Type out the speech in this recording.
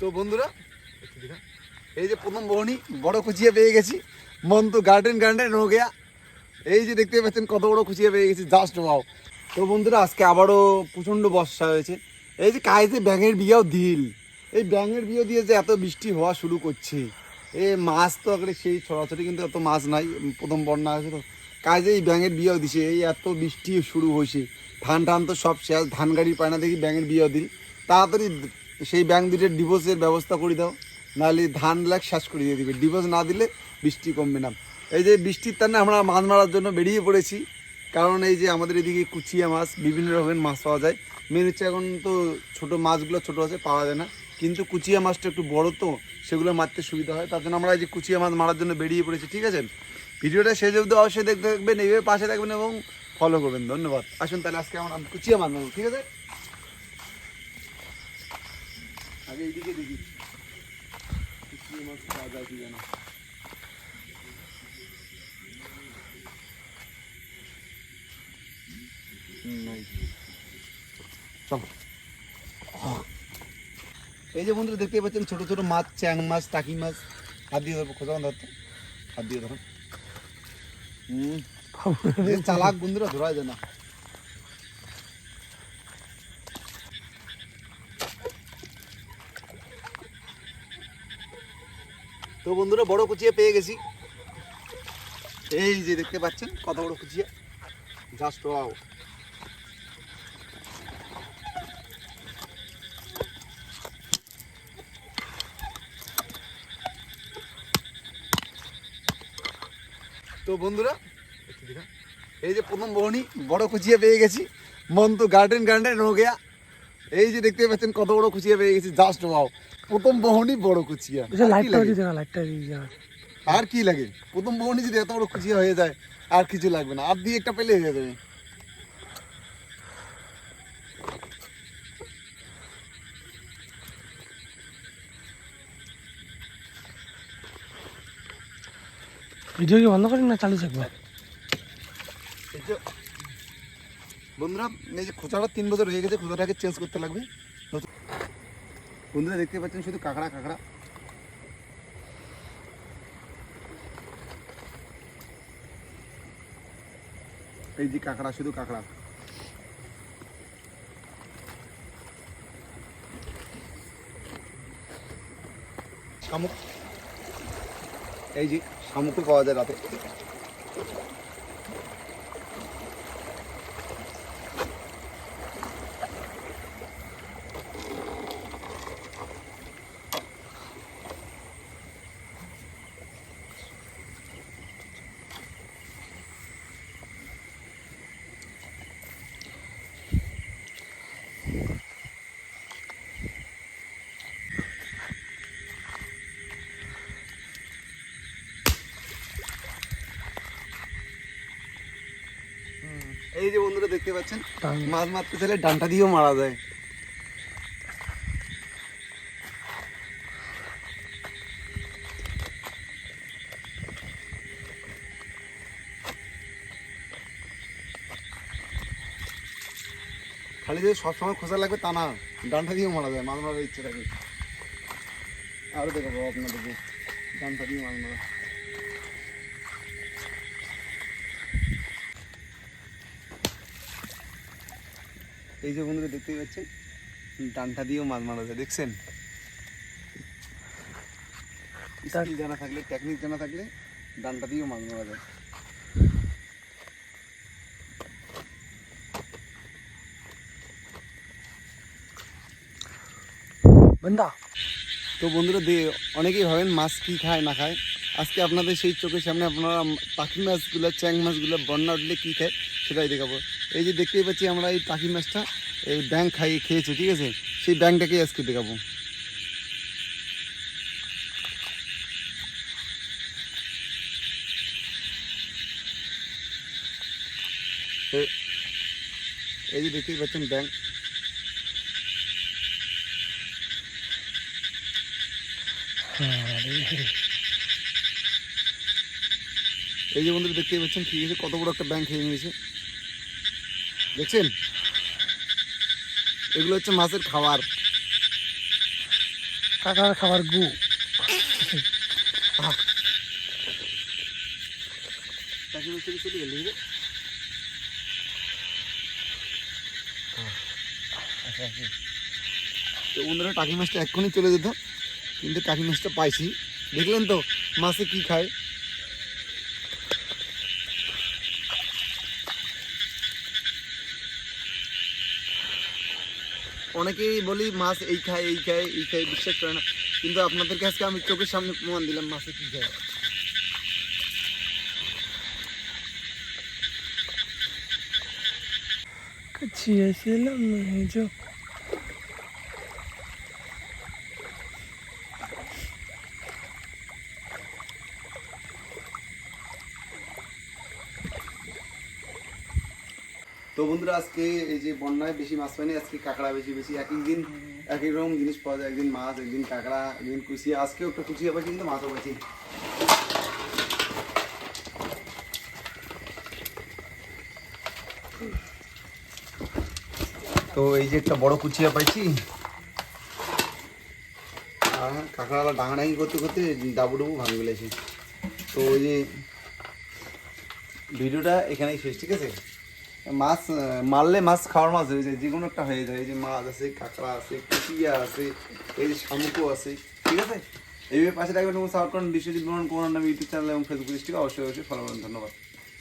তো বন্ধুরা এই যে প্রথম বহনি, বড় কুচিয়া পেয়ে গেছি। মন তো গার্ডেন গার্ডেন হো গেয়া এই যে দেখতে পাচ্ছেন, কত বড় কুচিয়া পেয়ে গেছি জাস্ট ওয়াও তো বন্ধুরা, আজকে আবারও প্রচণ্ড বর্ষা হয়েছে। এই যে কাজে ব্যাঙের বিয়েও দিল। এই ব্যাঙের বিয়ে দিয়ে যে এত বৃষ্টি হওয়া শুরু করছে। এ মাছ তো আগে সেই ছড়াছড়ি, কিন্তু এত মাছ নাই, প্রথম বন্যা আছে তো। কাজে এই ব্যাঙের বিয়েও দিছে, এই এত বৃষ্টি শুরু হয়েছে। ধান টান তো সব শেষ, ধান গাড়ি পায় না দেখি ব্যাঙের বিয়েও দিল। তাড়াতাড়ি সেই ব্যাংক দুটোর ডিভোর্সের ব্যবস্থা করে দাও, নাহলে ধান লাখ শেষ করে দিয়ে দিবে। ডিভোর্স না দিলে বৃষ্টি কমবে না। এই যে বৃষ্টির টানে আমরা মাছ মারার জন্য বেরিয়ে পড়েছি। কারণ এই যে আমাদের এদিকে কুচিয়া মাছ, বিভিন্ন রকমের মাছ পাওয়া যায়। মেন হচ্ছে এখন তো ছোট মাছগুলো ছোট আছে, পাওয়া যায় না। কিন্তু কুচিয়া মাছটা একটু বড় তো, সেগুলো মারতে সুবিধা হয়। তার জন্য আমরা এই যে কুচিয়া মাছ মারার জন্য বেরিয়ে পড়েছি, ঠিক আছে? ভিডিওটা শেষ অবধি অবশ্যই দেখতে থাকবেন, এইভাবে পাশে থাকবেন এবং ফলো করবেন। ধন্যবাদ। আসুন তাহলে আজকে আমরা কুচিয়া মাছ ঠিক আছে? আগে এইদিকে দেখি। কুচিয়া মাছ পাওয়া যায় কি জানো নাই। এই যে বন্ধুরা দেখতে পাচ্ছেন ছোট ছোট মাছ চ্যাং মাছ টাকি মাছ। হাত দিয়ে ধরবো খোঁজা ধরতো হাত দিয়ে ধরো। হুম। চালাক বন্ধুরা ধরা যায় না। তো বন্ধুরা, বড় কুচিয়া পেয়ে গেছি। এই যে দেখতে পাচ্ছেন, কত বড় কুচিয়া। জাস্ট ওয়াও তো বন্ধুরা, এই যে প্রথম বহনি বড় কুচিয়া পেয়ে গেছি। মন তো গার্ডেন গার্ডেন হো গেয়া এই যে দেখতে পাচ্ছেন, কত বড় কুচিয়া পেয়ে গেছি। জাস্ট ওয়াও প্রথম বহনি বড় কুচিয়া আর কি লাইটটা লাগে? দিয়ে দেখা লাইটটা দিয়ে দেখা আর কি লাগে প্রথম বহনি যদি এত বড় কুচিয়া হয়ে যায় আর কিছু লাগবে না আর দিয়ে একটা পেলে হয়ে যাবে ভিডিও কি বন্ধ করি না চালু থাকবে এই যে বন্ধুরা এই যে খোঁচাটা তিন বছর হয়ে গেছে খোঁচাটাকে চেঞ্জ করতে লাগবে নতুন- বন্ধুরা দেখতে পাচ্ছেন শুধু কাঁকড়া কাঁকড়া। এই যে কাঁকড়া, শুধু কাঁকড়া। শামুক। এই যে শামুকও পাওয়া যায় রাতে। এই যে বন্ধুরা দেখতে পাচ্ছেন মাছ মারতে চাইলে ডান্টা দিয়েও মারা যায়। খালি যে সবসময় খোঁজা লাগবে তা না ডানটা দিয়েও মারা যায় মাছ মারার ইচ্ছে থাকে আরও দেখাবো আপনাদেরকে ডান্টা দিয়ে মাছ মারা। এই যে বন্ধুরা দেখতেই পাচ্ছেন? ডান্টা দিয়েও মাছ মারা যায় দেখছেন? স্কিল জানা থাকলে টেকনিক জানা থাকলে ডান্টা দিয়েও মাছ মারা যায়। বন্ধা তো বন্ধুরা অনেকেই ভাবেন মাছ কী খায় না খায়। আজকে আপনাদের সেই চোখের সামনে আপনারা পাখি মাছগুলো, চ্যাং মাছগুলো, বন্যা উঠলে কী খায় সেটাই দেখাবো। এই যে দেখতেই পাচ্ছি আমরা এই পাখি মাছটা, এই ব্যাং খাই খেয়েছে, ঠিক আছে? সেই ব্যাংটাকেই আজকে দেখাবো। এই যে দেখতেই পাচ্ছেন ব্যাংক এই যে বন্ধুরা দেখতেই পাচ্ছেন ঠিক আছে কত বড় একটা ব্যাংক খেয়ে নিয়েছে দেখছেন? এগুলো হচ্ছে মাছের খাবার। কাকার খাবার গু। চলে গেলি তো বন্ধুরা টাকি মাছটা এক্ষুনি চলে যেত কিন্তু টাকি মাছটা পাইছি। দেখলেন তো মাছে কি খায়? অনেকেই বলি মাছ এই খায় এই খায় এই খায়, বিশ্বাস করে না। কিন্তু আপনাদের কাছে আমি চোখের সামনে প্রমাণ দিলাম মাছে কি খায়। না মেজো তো বন্ধুরা আজকে এই যে বন্যায় বেশি মাছ পাইনি আজকে কাঁকড়া বেশি বেশি। এক এক দিন এক এক রকম জিনিস পাওয়া যায় একদিন মাছ একদিন কাঁকড়া একদিন কুচিয়া আজকেও একটা কুচিয়া পাইছি কিন্তু মাছও পাইছি। তো এই যে একটা বড় কুচিয়া পাইছি। আর কাঁকড়ালা ডাঙাডাঙি করতে করতে ডাবু ডাবু ভাঙে ফেলেছি। তো ওই যে ভিডিওটা এখানেই শেষ ঠিক আছে? মাছ মারলে মাছ খাওয়ার মাছ হয়ে যায় যে কোনো একটা হয়ে যায়। এই যে মাছ আছে, কাঁকড়া আছে কুটিয়া আছে, এই যে শামুকও আছে, ঠিক আছে? এইভাবে পাশে রাখবেন এবং সাবস্ক্রাইব করুন। বিশ্বজিৎ ভ্রমণ কোন নামে ইউটিউব চ্যানেল এবং ফেসবুক পেজটিকে অবশ্যই অবশ্যই ফলো করুন। ধন্যবাদ।